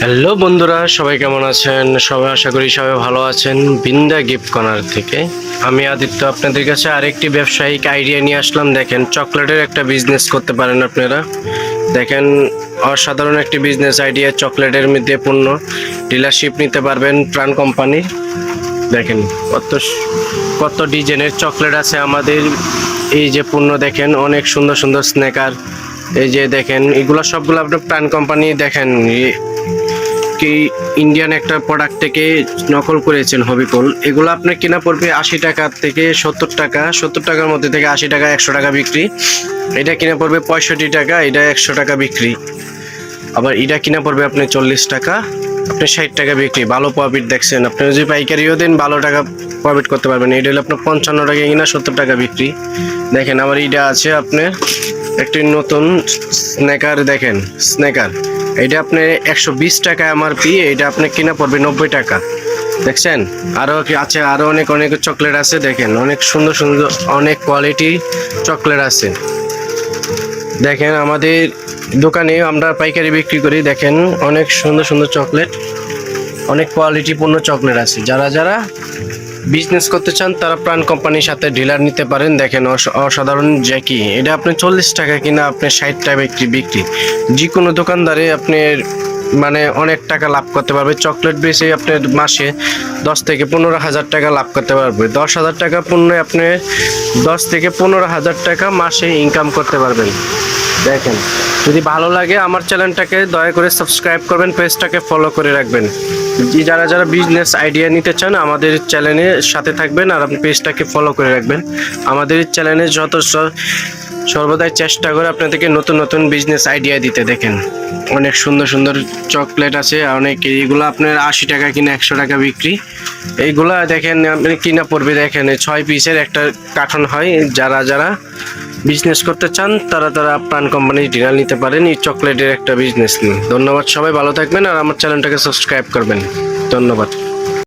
Hello বন্ধুরা, সবাই কেমন আছেন? সবাই আশা করি সবাই ভালো আছেন। বিন্দা গিফট কর্নার থেকে। আমি আদিত্য, আপনাদের কাছে আরেকটি ব্যবসায়িক আইডিয়া নিয়ে আসলাম। দেখেন, চকলেটের একটা বিজনেস করতে পারেন আপনারা। দেখেন, অসাধারণ একটি বিজনেস আইডিয়া চকলেটের মধ্যে পণ্য। ডিলারশিপ নিতে পারবেন প্রাণ কোম্পানি দেখেন, কত কত ডিজাইনের চকলেট আছে আমাদের। এই যে পণ্য দেখেন, অনেক সুন্দর সুন্দর স্ন্যাকার এই যে দেখেন, এগুলো সবগুলো আপনার প্রাণ কোম্পানি দেখেন। কি ইন্ডিয়ান একটা প্রোডাক্ট থেকে নকল করেছেন হবিকুল এগুলো আপনার কেনা পড়বে আশি টাকা থেকে সত্তর টাকা, সত্তর টাকার মধ্যে থেকে আশি টাকা, একশো টাকা বিক্রি। এটা কিনা পড়বে পঁয়ষট্টি টাকা, এটা একশো টাকা বিক্রি। আবার এটা কিনা পড়বে আপনি চল্লিশ টাকা আপনি ষাট টাকা বিক্রি। ভালো প্রফিট দেখছেন। আপনি যদি পাইকারিও দেন, ভালো টাকা প্রফিট করতে পারবেন। এটা হলো আপনার পঞ্চান্ন টাকা কিনা সত্তর টাকা বিক্রি। দেখেন আবার এটা আছে আপনার একটি নতুন স্ন্যাকার দেখেন স্ন্যাকার এটা আপনি একশো বিশ টাকা এমআরপি এটা আপনি কিনা পড়বে নব্বই টাকা। দেখছেন? আরও আছে? আরও অনেক অনেক চকলেট আছে, দেখেন। অনেক সুন্দর সুন্দর, অনেক কোয়ালিটি চকলেট আছে। দেখেন, আমাদের দোকানে আমরা পাইকারি বিক্রি করি, দেখেন। অনেক সুন্দর সুন্দর চকলেট, অনেক কোয়ালিটিপূর্ণ চকলেট আছে। যারা যারা বিজনেস করতে চান, তারা প্রাণ কোম্পানির সাথে ডিলার নিতে পারেন। দেখেন, অস- অসাধারণ জ্যাকি। এটা আপনি চল্লিশ টাকা কিনা আপনি ষাট টাকা বিক্রি বিক্রি। যে কোনো দোকানদারে আপনি মানে অনেক টাকা লাভ করতে পারবে। চকলেট বেচে আপনার মাসে দশ থেকে পনেরো হাজার টাকা লাভ করতে পারবে। দশ হাজার টাকা পণ্য আপনি দশ থেকে পনেরো হাজার টাকা মাসে ইনকাম করতে পারবেন। দেখেন, যদি ভালো লাগে আমার চ্যানেলটাকে দয়া করে সাবস্ক্রাইব করবেন, পেজটাকে ফলো করে রাখবেন। যারা যারা বিজনেস আইডিয়া নিতে চান, আমাদের চ্যানেলের সাথে থাকবেন আর আপনি পেজটাকে ফলো করে রাখবেন। আমাদের চ্যানেলে যত সর্বদাই চেষ্টা করে আপনাদেরকে নতুন নতুন বিজনেস আইডিয়া দিতে। দেখেন, অনেক সুন্দর সুন্দর চকলেট আছে অনেক এইগুলো আপনার আশি টাকা কিনা একশো টাকা বিক্রি। এইগুলা দেখেন, আপনি কিনা পড়বে, দেখেন ছয় পিসের একটা কার্টন হয়, যারা যারা বিজনেস করতে চান, তারা তারা প্রাণ কোম্পানির ডিনার নিতে পারেন, এই চকলেটের একটা বিজনেস নিয়ে ধন্যবাদ সবাই, ভালো থাকবেন আর আমার চ্যানেলটাকে সাবস্ক্রাইব করবেন। ধন্যবাদ।